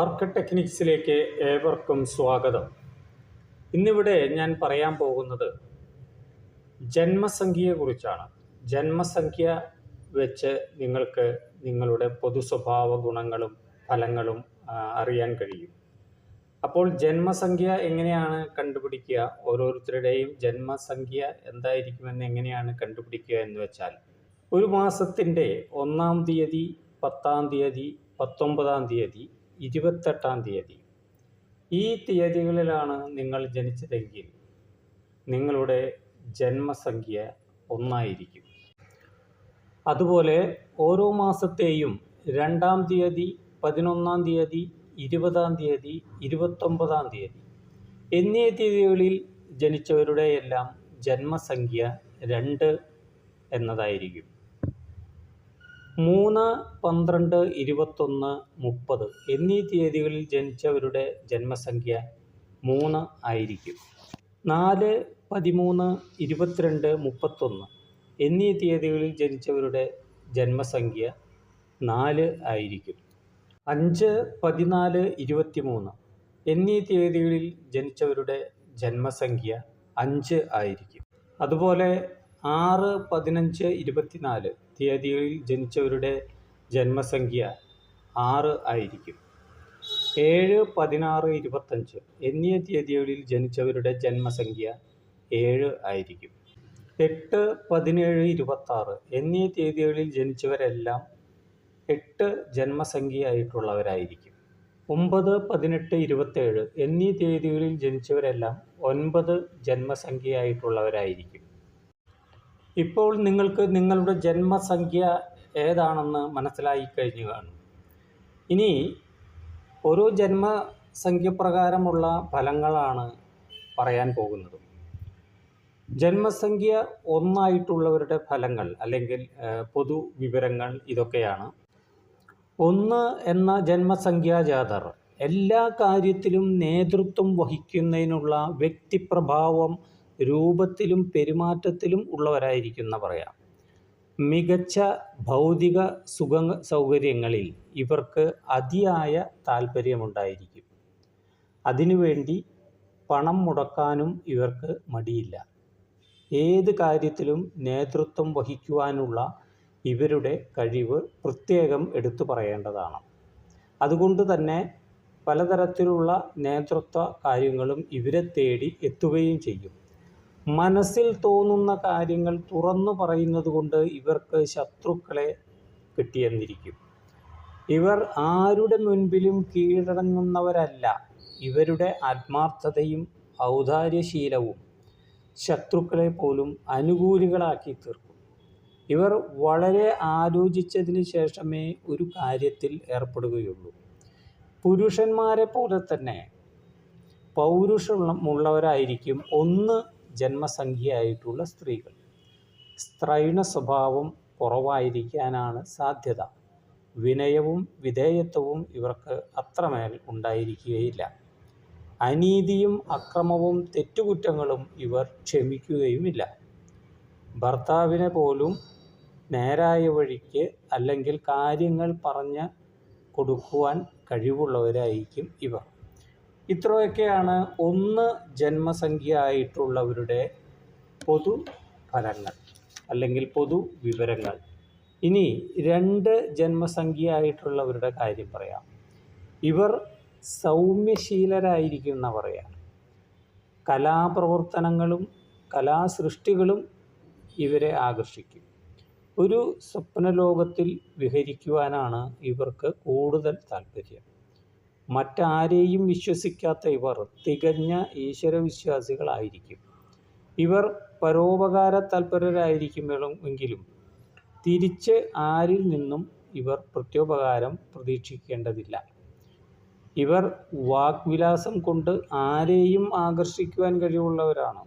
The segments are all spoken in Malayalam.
ആർക്ക് ടെക്നിക്സിലേക്ക് ഏവർക്കും സ്വാഗതം. ഇന്നിവിടെ ഞാൻ പറയാൻ പോകുന്നത് ജന്മസംഖ്യയെക്കുറിച്ചാണ് ജന്മസംഖ്യ വെച്ച് നിങ്ങൾക്ക് നിങ്ങളുടെ പൊതു സ്വഭാവ ഗുണങ്ങളും ഫലങ്ങളും അറിയാൻ കഴിയും. അപ്പോൾ ജന്മസംഖ്യ എങ്ങനെയാണ് കണ്ടുപിടിക്കുക? ഓരോരുത്തരുടെയും ജന്മസംഖ്യ എന്തായിരിക്കുമെന്ന് എങ്ങനെയാണ് കണ്ടുപിടിക്കുക എന്ന് വെച്ചാൽ ഒരു മാസത്തിന്റെ ഒന്നാം തീയതി പത്താം തീയതി പത്തൊമ്പതാം തീയതി ഇരുപത്തെട്ടാം തീയതി. ഈ തീയതികളിലാണ് നിങ്ങൾ ജനിച്ചതെങ്കിൽ നിങ്ങളുടെ ജന്മസംഖ്യ ഒന്നായിരിക്കും. അതുപോലെ ഓരോ മാസത്തെയും രണ്ടാം തീയതി പതിനൊന്നാം തീയതി ഇരുപതാം തീയതി ഇരുപത്തൊമ്പതാം തീയതി എന്നീ തീയതികളിൽ ജനിച്ചവരുടെ എല്ലാം ജന്മസംഖ്യ രണ്ട് എന്നതായിരിക്കും. മൂന്ന് പന്ത്രണ്ട് ഇരുപത്തൊന്ന് മുപ്പത് എന്നീ തീയതികളിൽ ജനിച്ചവരുടെ ജന്മസംഖ്യ മൂന്ന് ആയിരിക്കും. നാല് പതിമൂന്ന് ഇരുപത്തിരണ്ട് മുപ്പത്തൊന്ന് എന്നീ തീയതികളിൽ ജനിച്ചവരുടെ ജന്മസംഖ്യ നാല് ആയിരിക്കും. അഞ്ച് പതിനാല് ഇരുപത്തിമൂന്ന് എന്നീ തീയതികളിൽ ജനിച്ചവരുടെ ജന്മസംഖ്യ അഞ്ച് ആയിരിക്കും. അതുപോലെ ആറ് പതിനഞ്ച് ഇരുപത്തിനാല് തീയതികളിൽ ജനിച്ചവരുടെ ജന്മസംഖ്യ ആറ് ആയിരിക്കും. ഏഴ് പതിനാറ് ഇരുപത്തഞ്ച് എന്നീ തീയതികളിൽ ജനിച്ചവരുടെ ജന്മസംഖ്യ ഏഴ് ആയിരിക്കും. എട്ട് പതിനേഴ് ഇരുപത്താറ് എന്നീ തീയതികളിൽ ജനിച്ചവരെല്ലാം എട്ട് ജന്മസംഖ്യയായിട്ടുള്ളവരായിരിക്കും. ഒമ്പത് പതിനെട്ട് ഇരുപത്തേഴ് എന്നീ തീയതികളിൽ ജനിച്ചവരെല്ലാം ഒൻപത് ജന്മസംഖ്യയായിട്ടുള്ളവരായിരിക്കും. ഇപ്പോൾ നിങ്ങൾക്ക് നിങ്ങളുടെ ജന്മസംഖ്യ ഏതാണെന്ന് മനസ്സിലായി കഴിഞ്ഞു കാണും. ഇനി ഓരോ ജന്മസംഖ്യ പ്രകാരമുള്ള ഫലങ്ങളാണ് പറയാൻ പോകുന്നത്. ജന്മസംഖ്യ ഒന്നായിട്ടുള്ളവരുടെ ഫലങ്ങൾ അല്ലെങ്കിൽ പൊതു വിവരങ്ങൾ ഇതൊക്കെയാണ്. ഒന്ന് എന്ന ജന്മസംഖ്യാ ജാഥർ എല്ലാ കാര്യത്തിലും നേതൃത്വം വഹിക്കുന്നതിനുള്ള വ്യക്തിപ്രഭാവം രൂപത്തിലും പെരുമാറ്റത്തിലും ഉള്ളവരായിരിക്കുന്ന പറയാം. മികച്ച ഭൗതിക സുഖ സൗകര്യങ്ങളിൽ ഇവർക്ക് അതിയായ താല്പര്യമുണ്ടായിരിക്കും അതിനുവേണ്ടി പണം മുടക്കാനും ഇവർക്ക് മടിയില്ല. ഏത് കാര്യത്തിലും നേതൃത്വം വഹിക്കുവാനുള്ള ഇവരുടെ കഴിവ് പ്രത്യേകം എടുത്തു പറയേണ്ടതാണ്. അതുകൊണ്ട് തന്നെ പലതരത്തിലുള്ള നേതൃത്വ കാര്യങ്ങളും ഇവരെ തേടി എത്തുകയും ചെയ്യും. മനസ്സിൽ തോന്നുന്ന കാര്യങ്ങൾ തുറന്നു പറയുന്നത് കൊണ്ട് ഇവർക്ക് ശത്രുക്കളെ കിട്ടിയെന്നിരിക്കും. ഇവർ ആരുടെ മുൻപിലും കീഴടങ്ങുന്നവരല്ല. ഇവരുടെ ആത്മാർത്ഥതയും ഔദാര്യശീലവും ശത്രുക്കളെ പോലും അനുകൂലികളാക്കി തീർക്കും. ഇവർ വളരെ ആലോചിച്ചതിന് ശേഷമേ ഒരു കാര്യത്തിൽ ഏർപ്പെടുകയുള്ളൂ. പുരുഷന്മാരെ പോലെ തന്നെ പൗരുഷമുള്ളവരായിരിക്കും ഒന്ന് ജന്മസംഖ്യയായിട്ടുള്ള സ്ത്രീകൾ. സ്ത്രൈണ സ്വഭാവം കുറവായിരിക്കാനാണ് സാധ്യത. വിനയവും വിധേയത്വവും ഇവർക്ക് അത്രമേൽ ഉണ്ടായിരിക്കുകയില്ല. അനീതിയും അക്രമവും തെറ്റുകുറ്റങ്ങളും ഇവർ ക്ഷമിക്കുകയുമില്ല. ഭർത്താവിനെ പോലും നേരായ വഴിക്ക് അല്ലെങ്കിൽ കാര്യങ്ങൾ പറഞ്ഞ് കൊടുക്കുവാൻ കഴിവുള്ളവരായിരിക്കും ഇവർ. ഇത്രയൊക്കെയാണ് ഒന്ന് ജന്മസംഖ്യ ആയിട്ടുള്ളവരുടെ പൊതു ഫലങ്ങൾ അല്ലെങ്കിൽ പൊതു വിവരങ്ങൾ. ഇനി രണ്ട് ജന്മസംഖ്യ ആയിട്ടുള്ളവരുടെ കാര്യം പറയാം. ഇവർ സൗമ്യശീലരായിരിക്കുന്നവരെയാണ്. കലാപ്രവർത്തനങ്ങളും കലാസൃഷ്ടികളും ഇവരെ ആകർഷിക്കും. ഒരു സ്വപ്നലോകത്തിൽ വിഹരിക്കുവാനാണ് ഇവർക്ക് കൂടുതൽ താല്പര്യം. മറ്റാരെയും വിശ്വസിക്കാത്ത ഇവർ തികഞ്ഞ ഈശ്വരവിശ്വാസികളായിരിക്കും. ഇവർ പരോപകാര തൽപരരായിരിക്കുമെങ്കിലും തിരിച്ച് ആരിൽ നിന്നും ഇവർ പ്രത്യോപകാരം പ്രതീക്ഷിക്കേണ്ടതില്ല. ഇവർ വാഗ്വിലാസം കൊണ്ട് ആരെയും ആകർഷിക്കുവാൻ കഴിവുള്ളവരാണ്.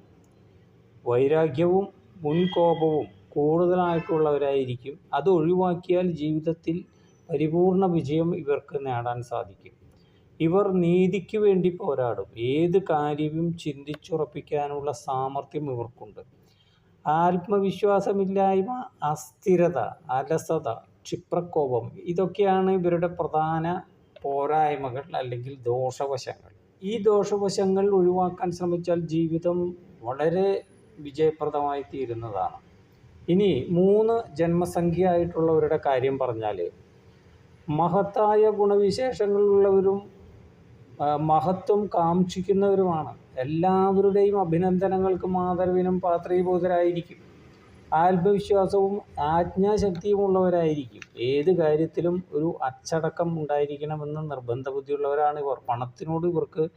വൈരാഗ്യവും മുൻകോപവും കൂടുതലായിട്ടുള്ളവരായിരിക്കും. അത് ഒഴിവാക്കിയാൽ ജീവിതത്തിൽ പരിപൂർണ വിജയം ഇവർക്ക് നേടാൻ സാധിക്കും. ഇവർ നീതിക്ക് വേണ്ടി പോരാടും. ഏത് കാര്യവും ചിന്തിച്ചുറപ്പിക്കാനുള്ള സാമർഥ്യം ഇവർക്കുണ്ട്. ആത്മവിശ്വാസമില്ലായ്മ അസ്ഥിരത അലസത ക്ഷിപ്രകോപം ഇതൊക്കെയാണ് ഇവരുടെ പ്രധാന പോരായ്മകൾ അല്ലെങ്കിൽ ദോഷവശങ്ങൾ. ഈ ദോഷവശങ്ങൾ ഒഴിവാക്കാൻ ശ്രമിച്ചാൽ ജീവിതം വളരെ വിജയപ്രദമായി തീരുന്നതാണ്. ഇനി മൂന്ന് ജന്മസംഖ്യ ആയിട്ടുള്ളവരുടെ കാര്യം പറഞ്ഞാൽ മഹത്തായ ഗുണവിശേഷങ്ങളുള്ളവരും മഹത്വം കാക്ഷിക്കുന്നവരുമാണ്. എല്ലാവരുടെയും അഭിനന്ദനങ്ങൾക്ക് മാതൃവിനും പാത്രീഭൂതരായിരിക്കും. ആത്മവിശ്വാസവും ആജ്ഞാശക്തിയും ഉള്ളവരായിരിക്കും ഏത് കാര്യത്തിലും ഒരു അച്ചടക്കം ഉണ്ടായിരിക്കണമെന്ന് നിർബന്ധ ബുദ്ധിയുള്ളവരാണ് ഇവർ. പണത്തിനോട് ഇവർക്ക്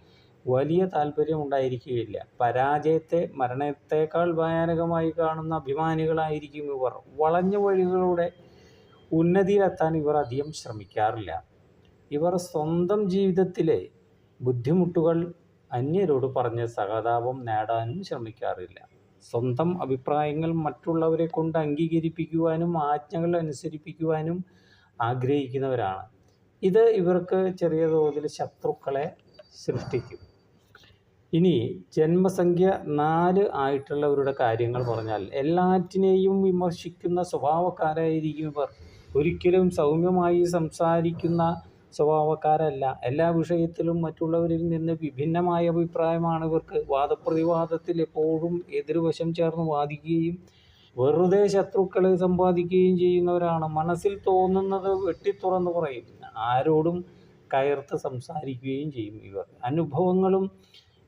വലിയ താല്പര്യം ഉണ്ടായിരിക്കുകയില്ല. പരാജയത്തെ മരണത്തേക്കാൾ ഭയാനകമായി കാണുന്ന അഭിമാനികളായിരിക്കും ഇവർ. വളഞ്ഞ വഴികളുടെ ഉന്നതിയിലെത്താൻ ഇവർ അധികം ശ്രമിക്കാറില്ല. ഇവർ സ്വന്തം ജീവിതത്തിലെ ബുദ്ധിമുട്ടുകൾ അന്യരോട് പറഞ്ഞ് സഹതാപം നേടാനും ശ്രമിക്കാറില്ല. സ്വന്തം അഭിപ്രായങ്ങൾ മറ്റുള്ളവരെ കൊണ്ട് അംഗീകരിപ്പിക്കുവാനും ആജ്ഞകൾ അനുസരിപ്പിക്കുവാനും ആഗ്രഹിക്കുന്നവരാണ്. ഇത് ഇവർക്ക് ചെറിയ തോതിൽ ശത്രുക്കളെ സൃഷ്ടിക്കും. ഇനി ജന്മസംഖ്യ നാല് ആയിട്ടുള്ളവരുടെ കാര്യങ്ങൾ പറഞ്ഞാൽ എല്ലാറ്റിനെയും വിമർശിക്കുന്ന സ്വഭാവക്കാരായിരിക്കും ഇവർ. ഒരിക്കലും സൗമ്യമായി സംസാരിക്കുന്ന സ്വഭാവക്കാരല്ല. എല്ലാ വിഷയത്തിലും മറ്റുള്ളവരിൽ നിന്ന് വിഭിന്നമായ അഭിപ്രായമാണ് ഇവർക്ക്. വാദപ്രതിവാദത്തിൽ എപ്പോഴും എതിർവശം ചേർന്ന് വാദിക്കുകയും വെറുതെ ശത്രുക്കളെ സമ്പാദിക്കുകയും ചെയ്യുന്നവരാണ്. മനസ്സിൽ തോന്നുന്നത് വെട്ടിത്തുറന്ന് പറയും. ആരോടും കയർത്ത് സംസാരിക്കുകയും ചെയ്യും ഇവർ. അനുഭവങ്ങളും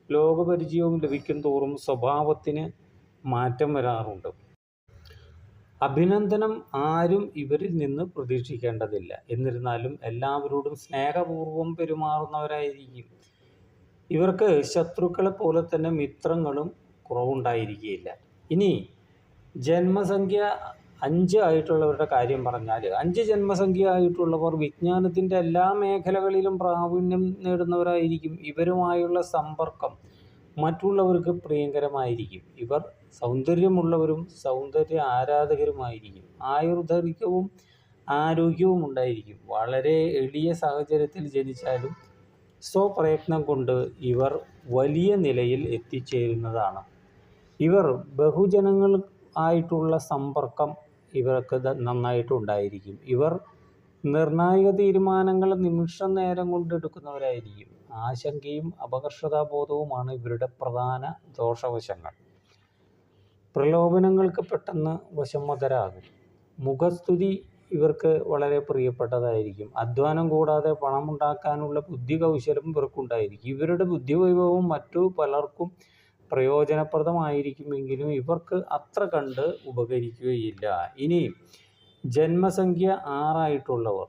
ലോകപരിചയവും ലഭിക്കും തോറും സ്വഭാവത്തിന് മാറ്റം വരാറുണ്ട്. അഭിനന്ദനം ആരും ഇവരിൽ നിന്ന് പ്രതീക്ഷിക്കേണ്ടതില്ല. എന്നിരുന്നാലും എല്ലാവരോടും സ്നേഹപൂർവം പെരുമാറുന്നവരായിരിക്കും. ഇവർക്ക് ശത്രുക്കളെ പോലെ തന്നെ മിത്രങ്ങളും കുറവുണ്ടായിരിക്കുകയില്ല ഇനി ജന്മസംഖ്യ അഞ്ച് ആയിട്ടുള്ളവരുടെ കാര്യം പറഞ്ഞാൽ അഞ്ച് ജന്മസംഖ്യ ആയിട്ടുള്ളവർ വിജ്ഞാനത്തിന്റെ എല്ലാ മേഖലകളിലും പ്രാവീണ്യം നേടുന്നവരായിരിക്കും ഇവരുമായുള്ള സമ്പർക്കം. മറ്റുള്ളവർക്ക് പ്രിയങ്കരമായിരിക്കും. ഇവർ സൗന്ദര്യമുള്ളവരും സൗന്ദര്യ ആരാധകരുമായിരിക്കും. ആയുർദൈർഘ്യവും ആരോഗ്യവും ഉണ്ടായിരിക്കും. വളരെ എളിയ സാഹചര്യത്തിൽ ജനിച്ചാലും സ്വപ്രയത്നം കൊണ്ട് ഇവർ വലിയ നിലയിൽ എത്തിച്ചേരുന്നതാണ്. ഇവർ ബഹുജനങ്ങൾ ആയിട്ടുള്ള സമ്പർക്കം ഇവർക്ക് നന്നായിട്ട് നന്നായിട്ടുണ്ടായിരിക്കും ഇവർ നിർണായക തീരുമാനങ്ങൾ നിമിഷ നേരം കൊണ്ട് എടുക്കുന്നവരായിരിക്കും. ആശങ്കയും അപകർഷതാബോധവുമാണ് ഇവരുടെ പ്രധാന ദോഷവശങ്ങൾ. പ്രലോഭനങ്ങൾക്ക് പെട്ടെന്ന് വശംവതരാകും മുഖസ്തുതി ഇവർക്ക് വളരെ പ്രിയപ്പെട്ടതായിരിക്കും. അധ്വാനം കൂടാതെ പണമുണ്ടാക്കാനുള്ള ബുദ്ധി കൗശലം ഇവർക്കുണ്ടായിരിക്കും. ഇവരുടെ ബുദ്ധിവൈഭവം മറ്റു പലർക്കും പ്രയോജനപ്രദമായിരിക്കുമെങ്കിലും ഇവർക്ക് അത്ര കണ്ട് ഉപകരിക്കുകയില്ല. ഇനി ജന്മസംഖ്യ ആറായിട്ടുള്ളവർ.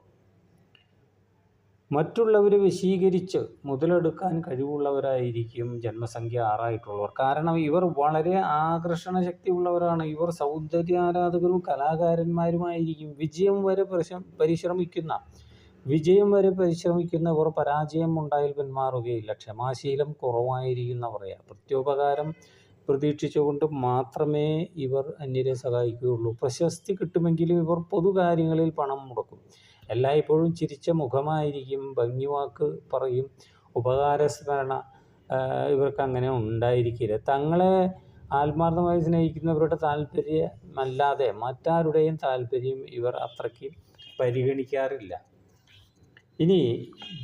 മറ്റുള്ളവരെ വശീകരിച്ച് മുതലെടുക്കാൻ കഴിവുള്ളവരായിരിക്കും ജന്മസംഖ്യ ആറായിട്ടുള്ളവർ. കാരണം ഇവർ വളരെ ആകർഷണ ശക്തിയുള്ളവരാണ് ഇവർ സൗന്ദര്യാരാധകരും കലാകാരന്മാരുമായിരിക്കും. വിജയം വരെ പരിശ്രമിക്കുന്ന വിജയം വരെ പരിശ്രമിക്കുന്നവർ പരാജയം ഉണ്ടായാൽ പിന്മാറുകയില്ല. ക്ഷമാശീലം കുറവായിരിക്കുന്ന പറയാം പ്രത്യോപകാരം പ്രതീക്ഷിച്ചുകൊണ്ട് മാത്രമേ ഇവർ അന്യരെ സഹായിക്കുകയുള്ളൂ. പ്രശസ്തി കിട്ടുമെങ്കിലും ഇവർ പൊതുകാര്യങ്ങളിൽ പണം മുടക്കും. എല്ലായ്പ്പോഴും ചിരിച്ച മുഖമായിരിക്കും ഭംഗിവാക്ക് പറയും ഉപകാരസ്മരണ ഇവർക്ക് അങ്ങനെ ഉണ്ടായിരിക്കില്ല. തങ്ങളെ ആത്മാർത്ഥമായി സ്നേഹിക്കുന്നവരുടെ താല്പര്യമല്ലാതെ മറ്റാരുടെയും താല്പര്യം ഇവർ അത്രയ്ക്ക് പരിഗണിക്കാറില്ല. ഇനി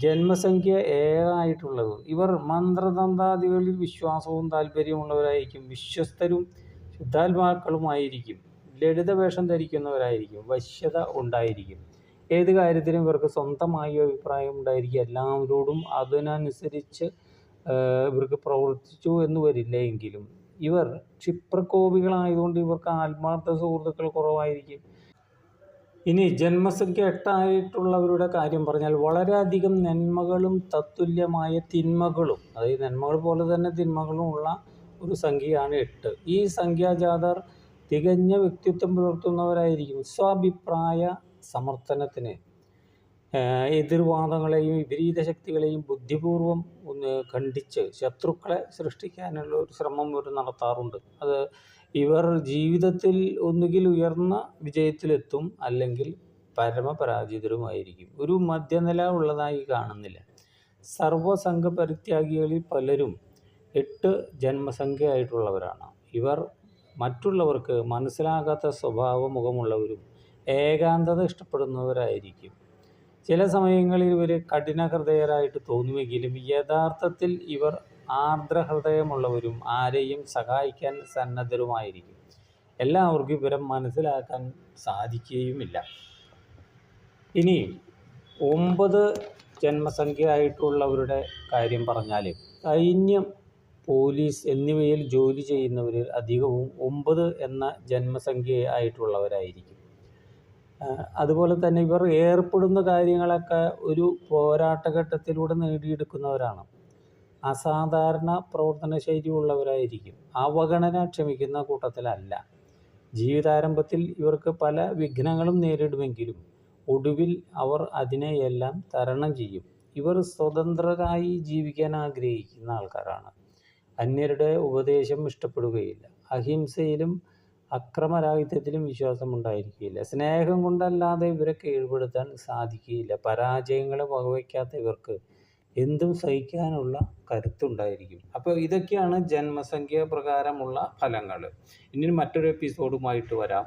ജന്മസംഖ്യ ഏഴായിട്ടുള്ളത്. ഇവർ മന്ത്രതന്ത്രാദികളിൽ വിശ്വാസവും താല്പര്യമുള്ളവരായിരിക്കും വിശ്വസ്തരും ശുദ്ധാത്മാക്കളുമായിരിക്കും ലളിത വേഷം ധരിക്കുന്നവരായിരിക്കും വശ്യത ഉണ്ടായിരിക്കും. ഏത് കാര്യത്തിലും ഇവർക്ക് സ്വന്തമായി അഭിപ്രായം ഉണ്ടായിരിക്കും. എല്ലാവരോടും അതിനനുസരിച്ച് ഇവർക്ക് പ്രവർത്തിച്ചു എന്ന് വരില്ല എങ്കിലും ഇവർ ക്ഷിപ്രകോപികളായതുകൊണ്ട് ഇവർക്ക് ആത്മാർത്ഥ സുഹൃത്തുക്കൾ കുറവായിരിക്കും. ഇനി ജന്മസംഖ്യ എട്ടായിട്ടുള്ളവരുടെ കാര്യം പറഞ്ഞാൽ വളരെയധികം നന്മകളും തത്തുല്യമായ തിന്മകളും അതായത് നന്മകൾ പോലെ തന്നെ തിന്മകളും ഉള്ള ഒരു സംഖ്യയാണ് എട്ട്. ഈ സംഖ്യാജാതർ തികഞ്ഞ വ്യക്തിത്വം പുലർത്തുന്നവരായിരിക്കും. സ്വാഭിപ്രായ സമർത്ഥനത്തിന് എതിർവാദങ്ങളെയും വിപരീത ശക്തികളെയും ബുദ്ധിപൂർവം ഒന്ന് ഖണ്ഡിച്ച് ശത്രുക്കളെ സൃഷ്ടിക്കാനുള്ള ഒരു ശ്രമം ഇവർ നടത്താറുണ്ട്. അത് ഇവർ ജീവിതത്തിൽ ഒന്നുകിൽ ഉയർന്ന വിജയത്തിലെത്തും അല്ലെങ്കിൽ പരമപരാജിതരുമായിരിക്കും. ഒരു മധ്യനില ഉള്ളതായി കാണുന്നില്ല. സർവസംഘ പരിത്യാഗികളിൽ പലരും എട്ട് ജന്മസംഖ്യ ആയിട്ടുള്ളവരാണ് ഇവർ മറ്റുള്ളവർക്ക് മനസ്സിലാകാത്ത സ്വഭാവ മുഖമുള്ളവരും ഏകാന്തത ഇഷ്ടപ്പെടുന്നവരായിരിക്കും. ചില സമയങ്ങളിൽ ഇവർ കഠിനഹൃദയരായിട്ട് തോന്നുമെങ്കിലും യഥാർത്ഥത്തിൽ ഇവർ ആർദ്രഹൃദയമുള്ളവരും ആരെയും സഹായിക്കാൻ സന്നദ്ധരുമായിരിക്കും. എല്ലാവർക്കും ഇവരെ മനസ്സിലാക്കാൻ സാധിക്കുകയുമില്ല. ഇനി ഒമ്പത് ജന്മസംഖ്യ ആയിട്ടുള്ളവരുടെ കാര്യം പറഞ്ഞാൽ സൈന്യം പോലീസ് എന്നിവയിൽ ജോലി ചെയ്യുന്നവരിൽ അധികവും ഒമ്പത് എന്ന ജന്മസംഖ്യ ആയിട്ടുള്ളവരായിരിക്കും അതുപോലെ തന്നെ ഇവർ ഏർപ്പെടുന്ന കാര്യങ്ങളൊക്കെ ഒരു പോരാട്ടഘട്ടത്തിലൂടെ നേടിയെടുക്കുന്നവരാണ്. അസാധാരണ പ്രവർത്തന ശൈലി ഉള്ളവരായിരിക്കും അവഗണന ക്ഷമിക്കുന്ന കൂട്ടത്തിലല്ല. ജീവിതാരംഭത്തിൽ ഇവർക്ക് പല വിഘ്നങ്ങളും നേരിടുമെങ്കിലും ഒടുവിൽ അവർ അതിനെയെല്ലാം തരണം ചെയ്യും. ഇവർ സ്വതന്ത്രരായി ജീവിക്കാൻ ആഗ്രഹിക്കുന്ന ആൾക്കാരാണ്. അന്യരുടെ ഉപദേശം ഇഷ്ടപ്പെടുകയില്ല. അഹിംസയിലും അക്രമരാഹിത്യത്തിലും വിശ്വാസം ഉണ്ടായിരിക്കുകയില്ല സ്നേഹം കൊണ്ടല്ലാതെ ഇവരെ കീഴ്പ്പെടുത്താൻ സാധിക്കുകയില്ല. പരാജയങ്ങളെ വകവയ്ക്കാത്ത ഇവർക്ക് എന്തും സഹിക്കാനുള്ള കരുത്തുണ്ടായിരിക്കും. അപ്പോൾ ഇതൊക്കെയാണ് ജന്മസംഖ്യ പ്രകാരമുള്ള ഫലങ്ങൾ ഇനി മറ്റൊരു എപ്പിസോഡുമായിട്ട് വരാം.